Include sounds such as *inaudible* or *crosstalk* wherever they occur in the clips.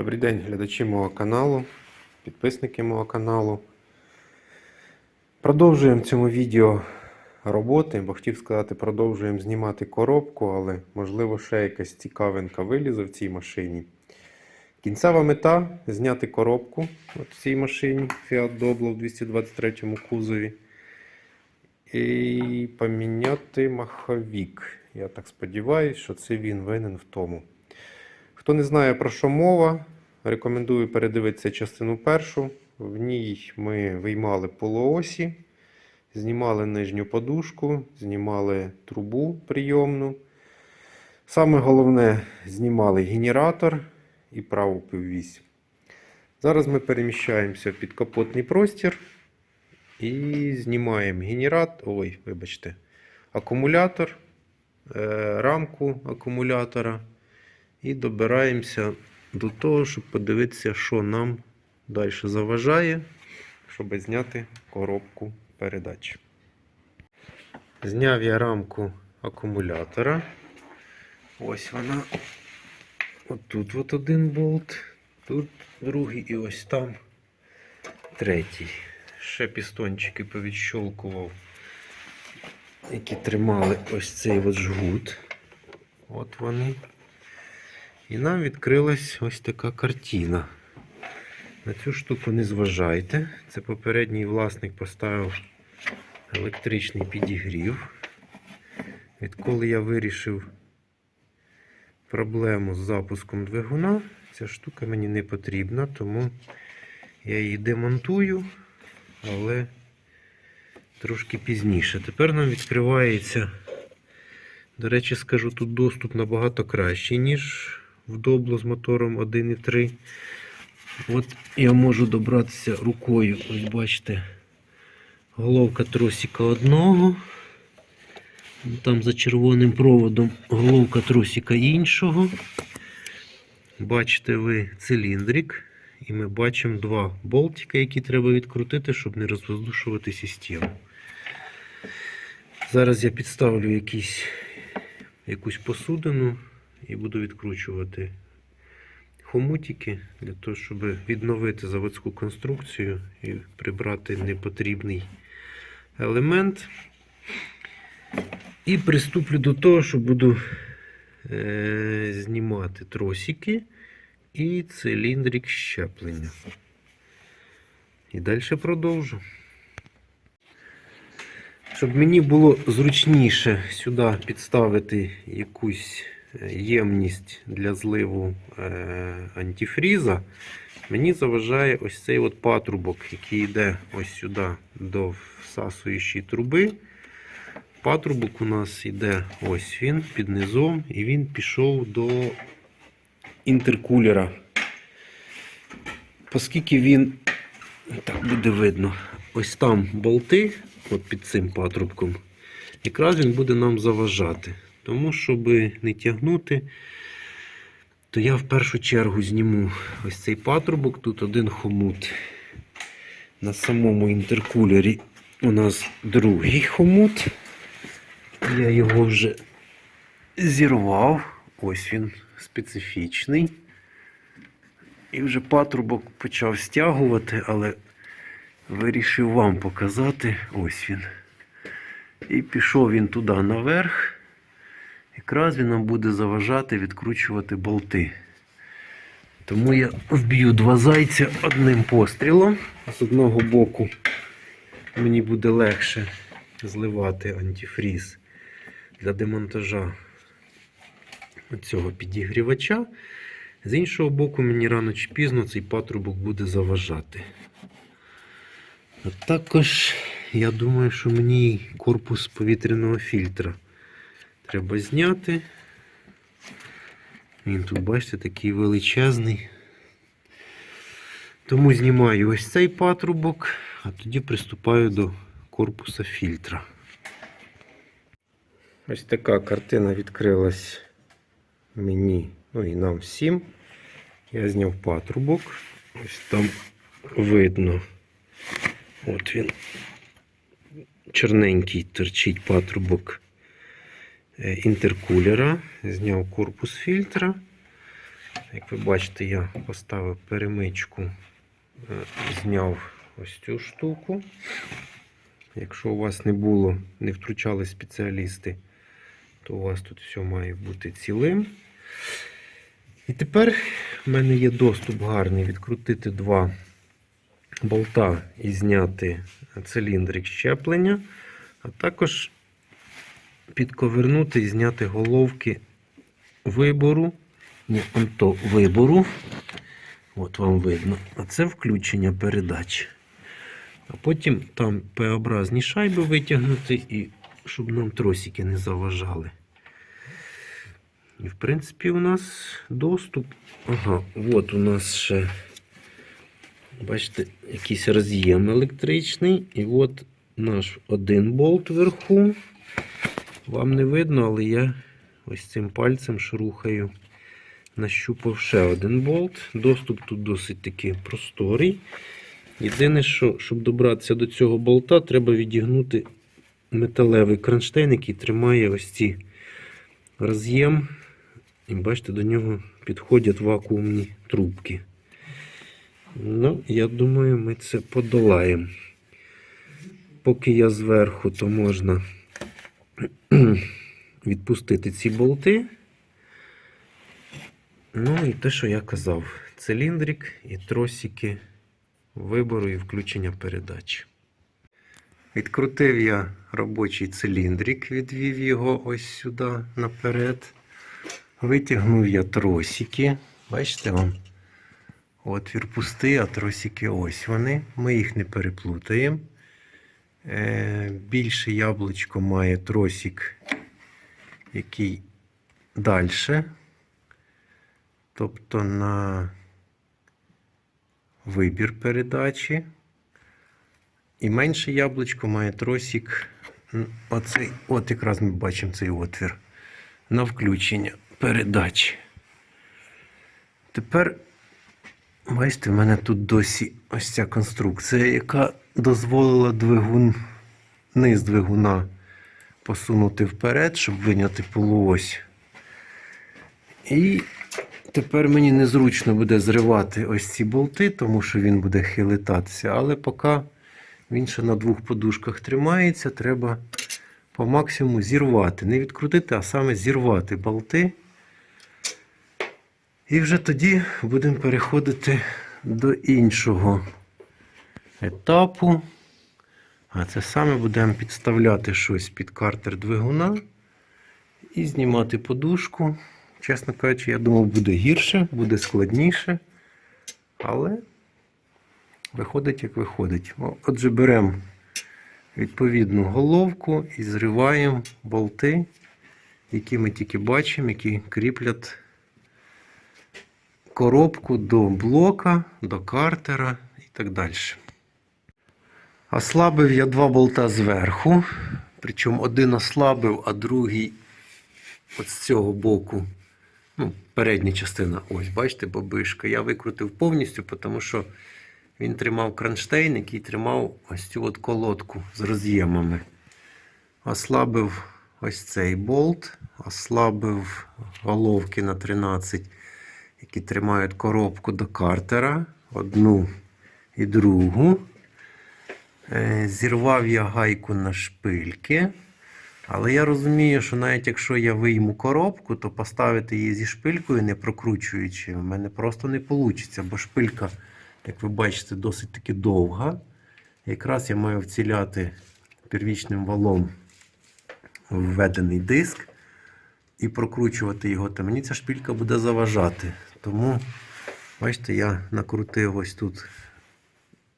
Добрий день, глядачі мого каналу, підписники мого каналу. Продовжуємо цьому відео роботи, бо хотів сказати, продовжуємо знімати коробку, але можливо ще якась цікавинка вилізе в цій машині. Кінцева мета зняти коробку от в цій машині Fiat Doblo в 223 кузові. І поміняти маховік. Я так сподіваюся, що це він винен в тому. Хто не знає про що мова, рекомендую передивитися частину першу. В ній ми виймали полуосі, знімали нижню подушку, знімали трубу прийомну. Саме головне, знімали генератор і праву піввісь. Зараз ми переміщаємося в підкапотний простір і знімаємо генератор, ой, вибачте, акумулятор, е, рамку акумулятора. І добираємося до того, щоб подивитися, що нам далі заважає, щоб зняти коробку передач. Зняв я рамку акумулятора. Ось вона. От тут от один болт, тут другий і ось там третій. Ще пістончики повідщолкував, які тримали ось цей от жгут. От вони. І нам відкрилась ось така картина. На цю штуку не зважайте. Це попередній власник поставив електричний підігрів. Відколи я вирішив проблему з запуском двигуна, ця штука мені не потрібна, тому я її демонтую, але трошки пізніше. Тепер нам відкривається. До речі, скажу, тут доступ набагато кращий, ніж в добло з мотором 1.3. От я можу добратися рукою. Ось бачите, головка тросика одного. Там за червоним проводом головка тросика іншого. Бачите ви циліндрик. І ми бачимо два болтика, які треба відкрутити, щоб не розвоздушувати систему. Зараз я підставлю якісь, якусь посудину і буду відкручувати хомутики для того, щоб відновити заводську конструкцію і прибрати непотрібний елемент. І приступлю до того, що буду е- знімати тросики і циліндрик щеплення. І далі продовжу. Щоб мені було зручніше сюди підставити якусь ємність для зливу е, антифріза, мені заважає ось цей от патрубок, який йде ось сюди до всасуючої труби. Патрубок у нас йде ось він під низом, і він пішов до інтеркулера. Оскільки він, так буде видно, ось там болти, от під цим патрубком, якраз він буде нам заважати. Тому, щоб не тягнути, то я в першу чергу зніму ось цей патрубок. Тут один хомут. На самому інтеркулері у нас другий хомут. Я його вже зірвав. Ось він специфічний. І вже патрубок почав стягувати, але вирішив вам показати. Ось він. І пішов він туди наверх. Якраз він нам буде заважати відкручувати болти. Тому я вб'ю два зайця одним пострілом. З одного боку мені буде легше зливати антифріз для демонтажа цього підігрівача. З іншого боку, мені рано чи пізно цей патрубок буде заважати. А також я думаю, що мені корпус повітряного фільтра треба зняти. Він тут, бачите, такий величезний. Тому знімаю ось цей патрубок, а тоді приступаю до корпуса фільтра. Ось така картина відкрилась мені, ну і нам всім. Я зняв патрубок. Ось там видно. От він. Чорненький торчить патрубок інтеркулера. Зняв корпус фільтра. Як ви бачите, я поставив перемичку, е, зняв ось цю штуку. Якщо у вас не було, не втручали спеціалісти, то у вас тут все має бути цілим. І тепер в мене є доступ гарний відкрутити два болта і зняти циліндрик щеплення, а також підковернути і зняти головки вибору. Ні, он то вибору. От вам видно. А це включення передач. А потім там П-образні шайби витягнути, і щоб нам тросики не заважали. І в принципі у нас доступ. Ага, от у нас ще, бачите, якийсь роз'єм електричний. І от наш один болт вверху. Вам не видно, але я ось цим пальцем шрухаю. Нащупав ще один болт. Доступ тут досить таки просторий. Єдине, що, щоб добратися до цього болта, треба відігнути металевий кронштейн, який тримає ось ці роз'єм. І бачите, до нього підходять вакуумні трубки. Ну, я думаю, ми це подолаємо. Поки я зверху, то можна *clears throat* відпустити ці болти. Ну і те, що я казав, циліндрик і тросики вибору і включення передач. Відкрутив я робочий циліндрик, відвів його ось сюди наперед. Витягнув я тросики. Бачите вам? Отвір пустий, а тросики ось вони. Ми їх не переплутаємо. Е, більше яблучко має тросик, який далі. Тобто на вибір передачі. І менше яблучко має тросик. Оцей, от якраз ми бачимо цей отвір на включення передач. Тепер, бачите, в мене тут досі ось ця конструкція, яка дозволила двигун, низ двигуна посунути вперед, щоб виняти полуось. І тепер мені незручно буде зривати ось ці болти, тому що він буде хилитатися. Але поки він ще на двох подушках тримається, треба по максимуму зірвати. Не відкрутити, а саме зірвати болти. І вже тоді будемо переходити до іншого етапу. А це саме будемо підставляти щось під картер двигуна і знімати подушку. Чесно кажучи, я думав, буде гірше, буде складніше. Але виходить, як виходить. Отже, беремо відповідну головку і зриваємо болти, які ми тільки бачимо, які кріплять коробку до блока, до картера і так далі. Ослабив я два болта зверху. Причому один ослабив, а другий от з цього боку. Ну, передня частина, ось, бачите, бабишка. Я викрутив повністю, тому що він тримав кронштейн, який тримав ось цю от колодку з роз'ємами. Ослабив ось цей болт, ослабив головки на 13, які тримають коробку до картера. Одну і другу. Е, Зірвав я гайку на шпильки. Але я розумію, що навіть якщо я вийму коробку, то поставити її зі шпилькою, не прокручуючи, в мене просто не вийде, бо шпилька, як ви бачите, досить таки довга. Якраз я маю вціляти первічним валом введений диск і прокручувати його, то мені ця шпилька буде заважати. Тому, бачите, я накрутив ось тут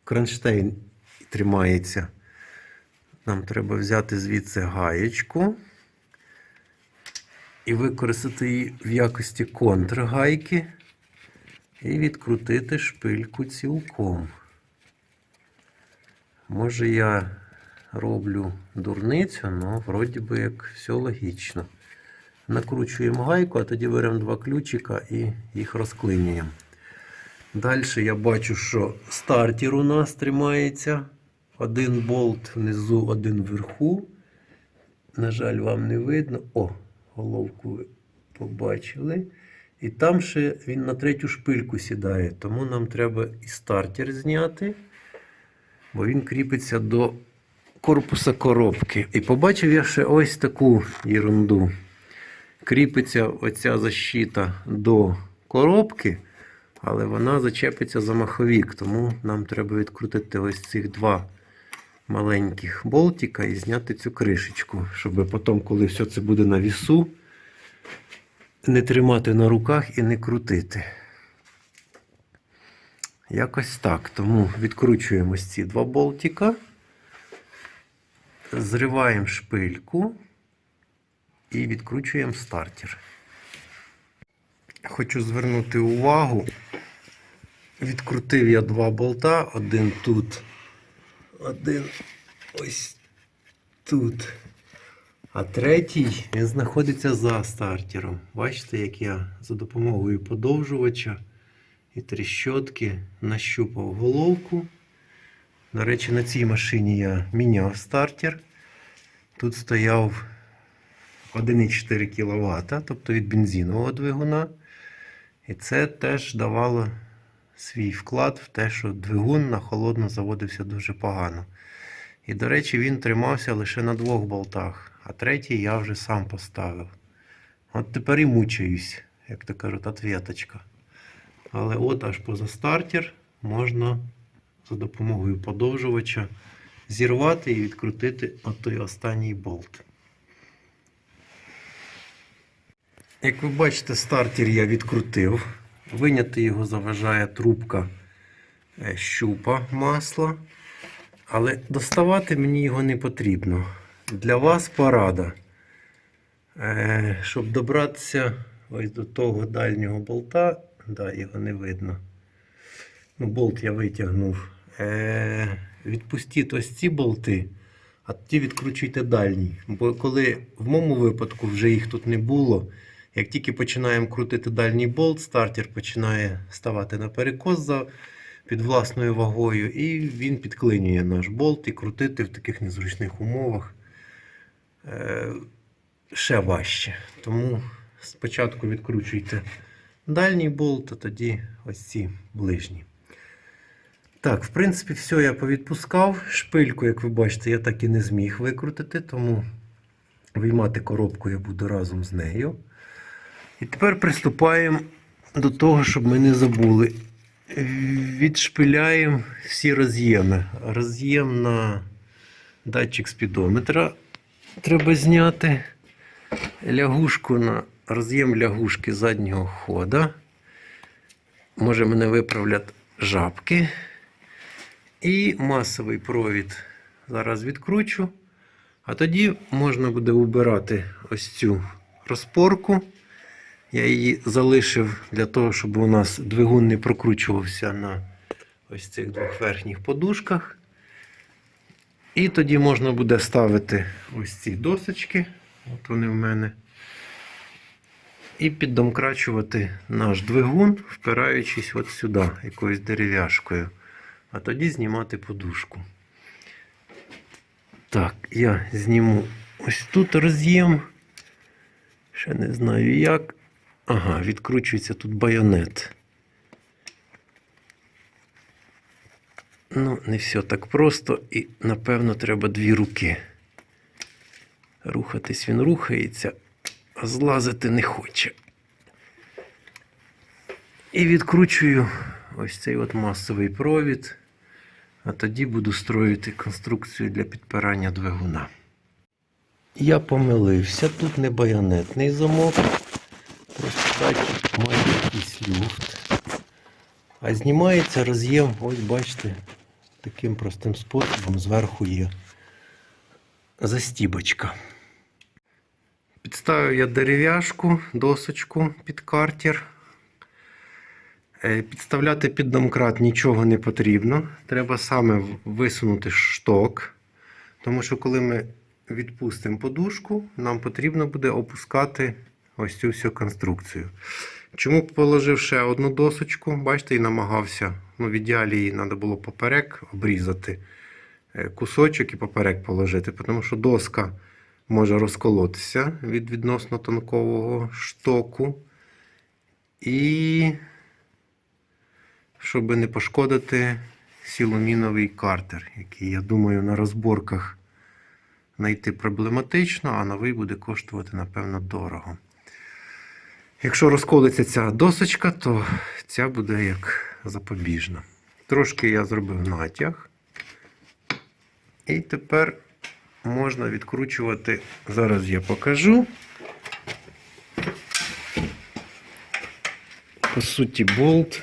кронштейн тримається. Нам треба взяти звідси гаєчку і використати її в якості контргайки і відкрутити шпильку цілком. Може я роблю дурницю, але вроді би як все логічно. Накручуємо гайку, а тоді беремо два ключика і їх розклинюємо. Далі я бачу, що стартер у нас тримається. Один болт внизу, один вверху. На жаль, вам не видно. О, головку ви побачили. І там ще він на третю шпильку сідає. Тому нам треба і стартер зняти, бо він кріпиться до корпуса коробки. І побачив я ще ось таку ерунду. Кріпиться оця защита до коробки, але вона зачепиться за маховік. Тому нам треба відкрутити ось цих два маленьких болтика і зняти цю кришечку, щоб потім, коли все це буде на вісу, не тримати на руках і не крутити. Якось так. Тому відкручуємо ці два болтика, зриваємо шпильку і відкручуємо стартер. Хочу звернути увагу. Відкрутив я два болта, один тут, один ось тут. А третій він знаходиться за стартером. Бачите, як я за допомогою подовжувача і тріщотки нащупав головку. До речі, на цій машині я міняв стартер. Тут стояв 1,4 кВт, тобто від бензинового двигуна. І це теж давало свій вклад в те, що двигун на холодно заводився дуже погано. І, до речі, він тримався лише на двох болтах, а третій я вже сам поставив. От тепер і мучаюсь, як то кажуть, ответочка. Але от аж поза стартер можна за допомогою подовжувача зірвати і відкрутити от той останній болт. Як ви бачите, стартер я відкрутив. Виняти його заважає трубка е, щупа масла. Але доставати мені його не потрібно. Для вас порада. Е, щоб добратися ось до того дальнього болта, да, його не видно. Ну, болт я витягнув. Е, відпустіть ось ці болти, а тоді відкручуйте дальній. Бо коли в моєму випадку вже їх тут не було, як тільки починаємо крутити дальній болт, стартер починає ставати на перекос за під власною вагою, і він підклинює наш болт і крутити в таких незручних умовах е, ще важче. Тому спочатку відкручуйте дальній болт, а тоді ось ці ближні. Так, в принципі, все я повідпускав. Шпильку, як ви бачите, я так і не зміг викрутити, тому виймати коробку я буду разом з нею. І тепер приступаємо до того, щоб ми не забули. Відшпиляємо всі роз'єми. Роз'єм на датчик спідометра треба зняти. Лягушку на роз'єм лягушки заднього хода. Може мене виправлять жабки. І масовий провід зараз відкручу. А тоді можна буде убирати ось цю розпорку. Я її залишив для того, щоб у нас двигун не прокручувався на ось цих двох верхніх подушках. І тоді можна буде ставити ось ці досочки, от вони в мене, і піддомкрачувати наш двигун, впираючись от сюди, якоюсь дерев'яшкою. А тоді знімати подушку. Так, я зніму ось тут роз'єм. Ще не знаю як. Ага, відкручується тут байонет. Ну, не все так просто і, напевно, треба дві руки. Рухатись він рухається, а злазити не хоче. І відкручую ось цей от масовий провід, а тоді буду строїти конструкцію для підпирання двигуна. Я помилився, тут не байонетний замок. Датчик має якийсь люфт. А знімається роз'єм, ось бачите, таким простим способом зверху є застібочка. Підставив я дерев'яшку, досочку під картер. Е, Підставляти під домкрат нічого не потрібно. Треба саме висунути шток. Тому що коли ми відпустимо подушку, нам потрібно буде опускати ось цю всю конструкцію. Чому положив ще одну досочку? Бачите, і намагався. Ну, в ідеалі її треба було поперек обрізати е, кусочок і поперек положити, тому що доска може розколотися від відносно тонкового штоку. І щоб не пошкодити силоміновий картер, який, я думаю, на розборках знайти проблематично, а новий буде коштувати, напевно, дорого. Якщо розколиться ця досочка, то ця буде як запобіжна. Трошки я зробив натяг. І тепер можна відкручувати. Зараз я покажу. По суті, болт.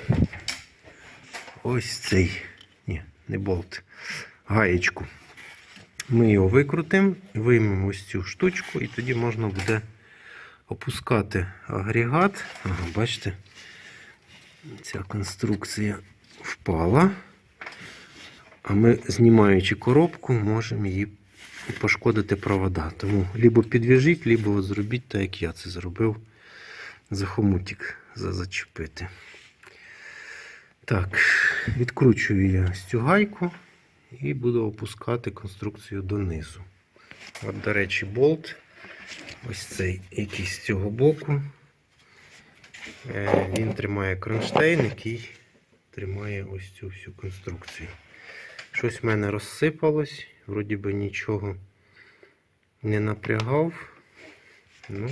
Ось цей. Ні, не болт. Гаєчку. Ми його викрутимо, виймемо ось цю штучку, і тоді можна буде опускати агрегат. Ага, бачите, ця конструкція впала. А ми, знімаючи коробку, можемо її пошкодити провода. Тому либо підв'яжіть, либо от зробіть так, як я це зробив. За хомутик зачепити. Так, відкручую я ось цю гайку і буду опускати конструкцію донизу. От, до речі, болт. Ось цей якийсь з цього боку. Е, Він тримає кронштейн, який тримає ось цю всю конструкцію. Щось в мене розсипалось, вроді би нічого не напрягав. Ну,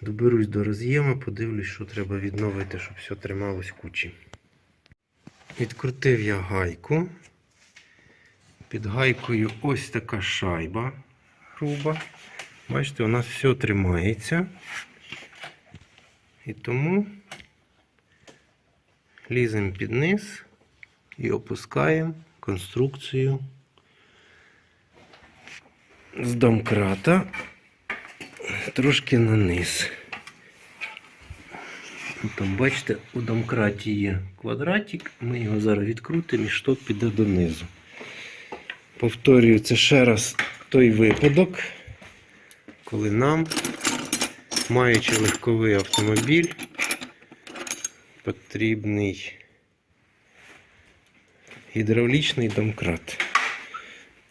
доберусь до роз'єму, подивлюсь, що треба відновити, щоб все трималось кучі. Відкрутив я гайку. Під гайкою ось така шайба груба. Бачите, у нас все тримається. І тому ліземо під низ і опускаємо конструкцію з домкрата трошки на низ. Там, бачите, у домкраті є квадратик, ми його зараз відкрутимо і шток піде донизу. Повторюю, це ще раз той випадок, коли нам, маючи легковий автомобіль, потрібний гідравлічний домкрат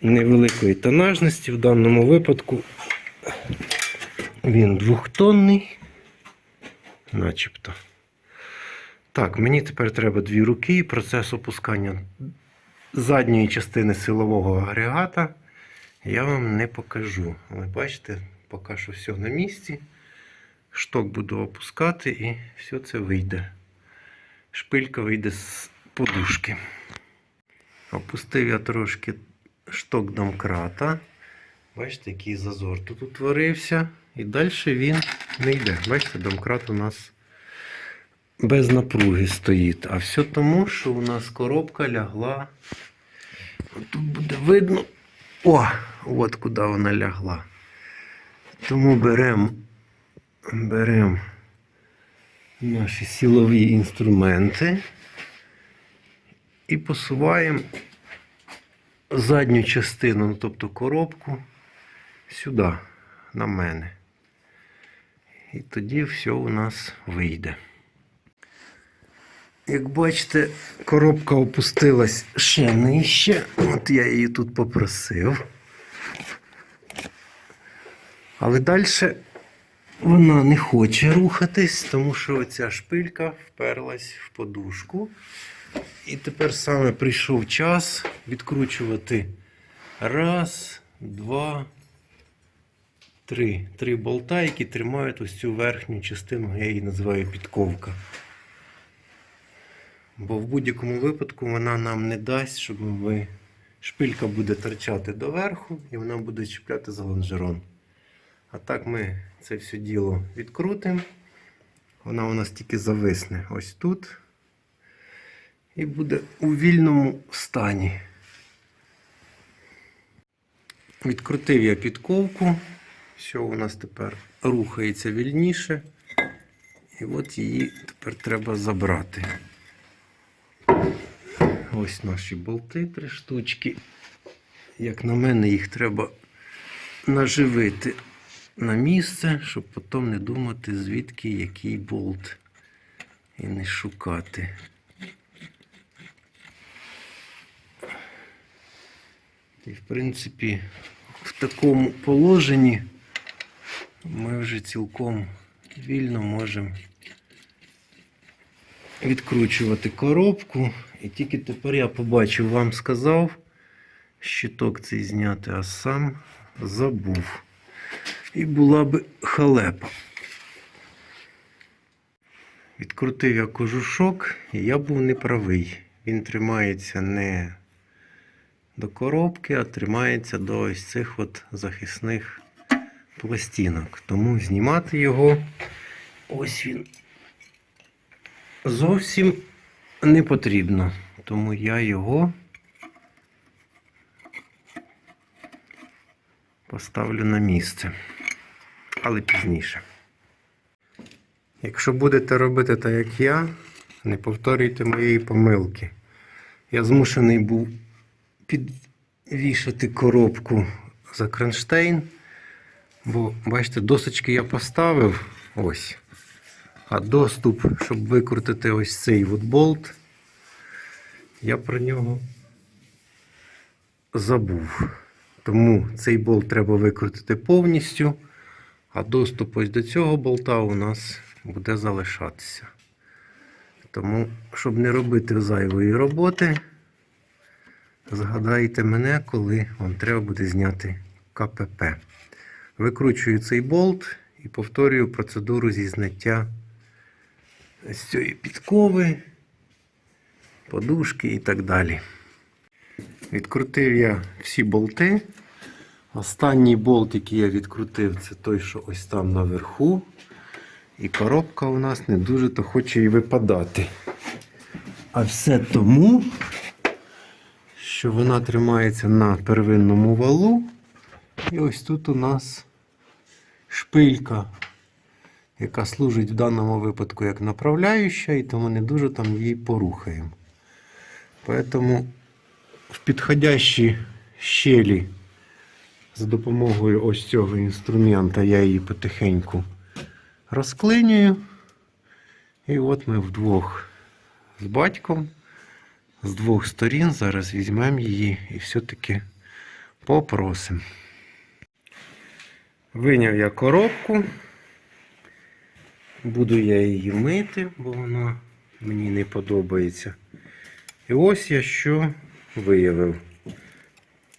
невеликої тонажності. В даному випадку він двохтонний, начебто. Так, мені тепер треба дві руки. Процес опускання задньої частини силового агрегата я вам не покажу. Але бачите, поки що все на місці. Шток буду опускати і все це вийде. Шпилька вийде з подушки. Опустив я трошки шток домкрата. Бачите, який зазор тут утворився. І далі він не йде. Бачите, домкрат у нас без напруги стоїть. А все тому, що у нас коробка лягла. Тут буде видно. О, от куди вона лягла. Тому беремо берем наші силові інструменти і посуваємо задню частину, ну, тобто коробку, сюди, на мене. І тоді все у нас вийде. Як бачите, коробка опустилась ще нижче. От я її тут попросив. Але далі вона не хоче рухатись, тому що оця шпилька вперлась в подушку. І тепер саме прийшов час відкручувати раз, два, три. Три болта, які тримають ось цю верхню частину, я її називаю підковка. Бо в будь-якому випадку вона нам не дасть, щоб ви. Шпилька буде торчати доверху і вона буде чіпляти за лонжерон. А так ми це все діло відкрутимо. Вона у нас тільки зависне ось тут. І буде у вільному стані. Відкрутив я підковку. Все у нас тепер рухається вільніше. І от її тепер треба забрати. Ось наші болти, три штучки. Як на мене, їх треба наживити на місце, щоб потім не думати, звідки який болт. І не шукати. І, в принципі, в такому положенні ми вже цілком вільно можемо відкручувати коробку. І тільки тепер я побачив, вам сказав, щиток цей зняти, а сам забув. І була би халепа. Відкрутив я кожушок, і я був неправий. Він тримається не до коробки, а тримається до ось цих от захисних пластинок. Тому знімати його ось він зовсім не потрібно. Тому я його поставлю на місце. Але пізніше. Якщо будете робити так, як я, не повторюйте моєї помилки. Я змушений був підвішати коробку за кронштейн, бо, бачите, досочки я поставив ось. А доступ, щоб викрутити ось цей от болт, я про нього забув. Тому цей болт треба викрутити повністю, а доступ ось до цього болта у нас буде залишатися. Тому, щоб не робити зайвої роботи, згадайте мене, коли вам треба буде зняти КПП. Викручую цей болт і повторюю процедуру зі зняття з цієї підкови, подушки і так далі. Відкрутив я всі болти. Останній болт, який я відкрутив, це той, що ось там наверху. І коробка у нас не дуже то хоче і випадати. А все тому, що вона тримається на первинному валу. І ось тут у нас шпилька, яка служить в даному випадку як направляюча, і тому не дуже там її порухаємо. Поэтому в підходящі щелі за допомогою ось цього інструмента я її потихеньку розклинюю. І от ми вдвох з батьком з двох сторін зараз візьмемо її і все-таки попросимо. Виняв я коробку. Буду я її мити, бо вона мені не подобається. І ось я що виявив.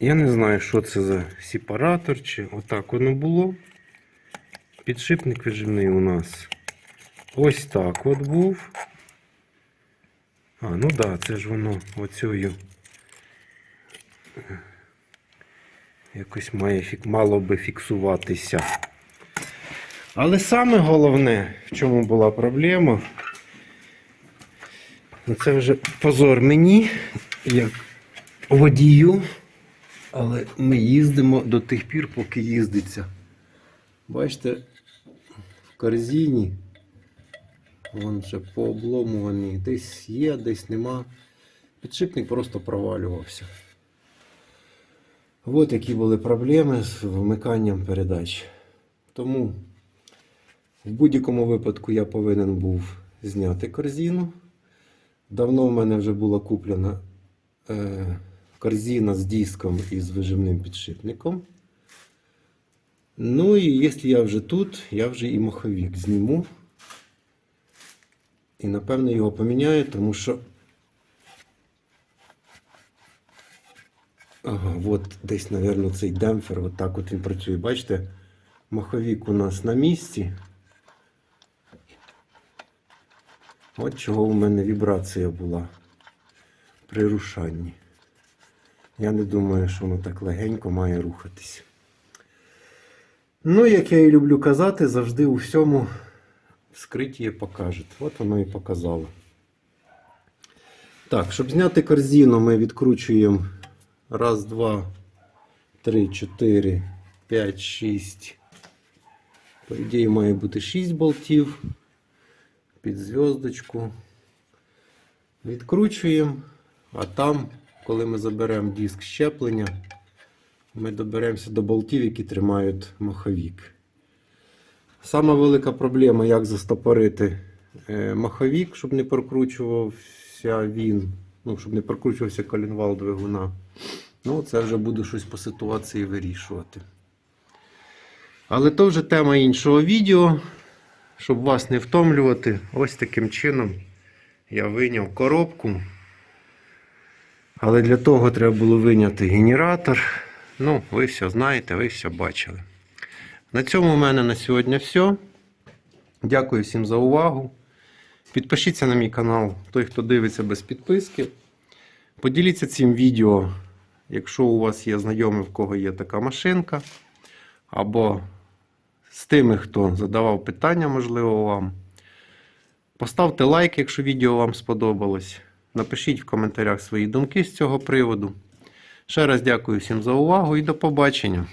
Я не знаю, що це за сепаратор, чи отак воно було. Підшипник віджимний у нас ось так от був. А, ну так, да, це ж воно оцею якось має, мало би фіксуватися. Але саме головне, в чому була проблема, ну це вже позор мені, як водію, але ми їздимо до тих пір, поки їздиться. Бачите, в корзині вон ще пообломуваний. Десь є, десь нема. Підшипник просто провалювався. От які були проблеми з вмиканням передач. Тому в будь-якому випадку я повинен був зняти корзину. Давно в мене вже була куплена е, корзина з диском і з вижимним підшипником. Ну і якщо я вже тут, я вже і маховик зніму. І напевно його поміняю, тому що. Ага, от десь, мабуть, цей демпфер, от так от він працює. Бачите, маховик у нас на місці. От чого у мене вібрація була при рушанні. Я не думаю, що воно так легенько має рухатись. Ну, як я і люблю казати, завжди у всьому вскриття покажуть. От воно і показало. Так, щоб зняти корзину, ми відкручуємо раз, два, три, чотири, п'ять, шість. По ідеї має бути 6 болтів. Під зв'язочку. Відкручуємо, а там, коли ми заберемо диск щеплення, ми доберемося до болтів, які тримають маховік. Сама велика проблема, як застопорити е, маховік, щоб не прокручувався він, ну, щоб не прокручувався колінвал двигуна. Ну, це вже буду щось по ситуації вирішувати. Але то вже тема іншого відео. Щоб вас не втомлювати, ось таким чином я вийняв коробку. Але для того треба було виняти генератор. Ну, ви все знаєте, ви все бачили. На цьому в мене на сьогодні все. Дякую всім за увагу. Підпишіться на мій канал, той, хто дивиться без підписки. Поділіться цим відео, якщо у вас є знайомі, в кого є така машинка. Або з тими, хто задавав питання, можливо, вам. Поставте лайк, якщо відео вам сподобалось. Напишіть в коментарях свої думки з цього приводу. Ще раз дякую всім за увагу і до побачення.